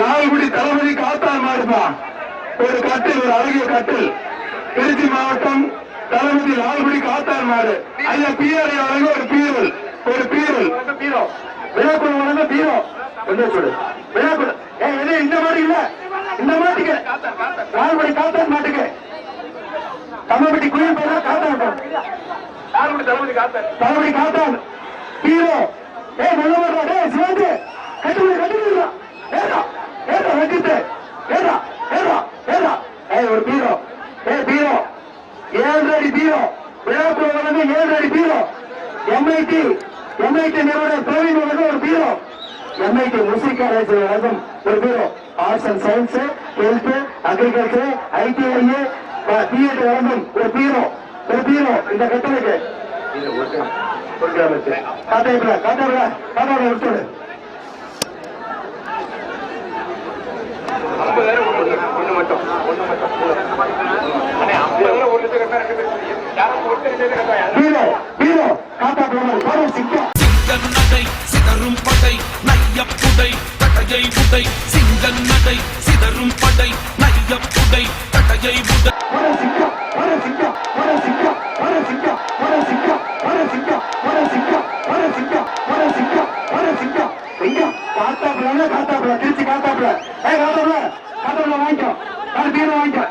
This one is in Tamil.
லால்குடி தளபதி காத்தா இருப்பான் ஒரு கட்டில் ஒரு அழகிய கட்டில். திருச்சி மாவட்டம் தளபதி லால்குடி காத்தார் மாடு. ஐயா பீரரை வழங்க ஒரு பீரல் ஒரு பீரல் பீரோ. விழாக்குழு வழங்க பீரோ. என்ன சொல்லு விழாக்குழு இந்த மாதிரி இல்ல. இந்த மாட்டுக்கு. லால்குடி காத்தா மாட்டுக்கு. தமிழ்பட்டி குயில் பார்த்தா காத்தார் தளபதி காத்தார். தளபதி காத்தார். ஏழு அடி பீரோ. விழாக்குழு வழங்க ஏழு அடி பீரோ எம்ஐடி எம்ஐடி நிறுவனர் பிரவீன் வழங்க ஒரு பீரோ. எம்ஐடி முஸ்லிம் காலேஜ் வழங்கும் ஒரு bureau. Arts and science health agriculture ITI BEd வழங்கும் ஒரு பீரோ. ஒரு பீரோ இந்த கட்டளைக்கு. ஒரு காத்தாப்புல காத்தாப்புல காத்தாப்புல விட்டுடு பீரோ பீரோ காத்தாப்புல பாரு சிக்கம் சிங்கன் நடை சிதறும் படை நையப்புடை தடையை உடை. சிங்கன் நடை சிதறும் படை நையப்புடை தடையை உடை. ஒரு சிங்கம் ஒரு சிங்கம் ஒரு சிங்கம் ஒரு சிங்கம் ஒரு சிங்கம் ஒரு சிங்கம் ஒரு சிங்கம் ஒரு சிங்கம் ஒரு சிங்கம் ஒரு சிங்கம் சிங்கம் காத்தாப்புல காத்தாப்புல திருச்சி காத்தாப்புல ஏ காத்தாப்புல காத்தாப்புல வாங்கிக்கோ. அது பீரோ வாங்கிக்கோ.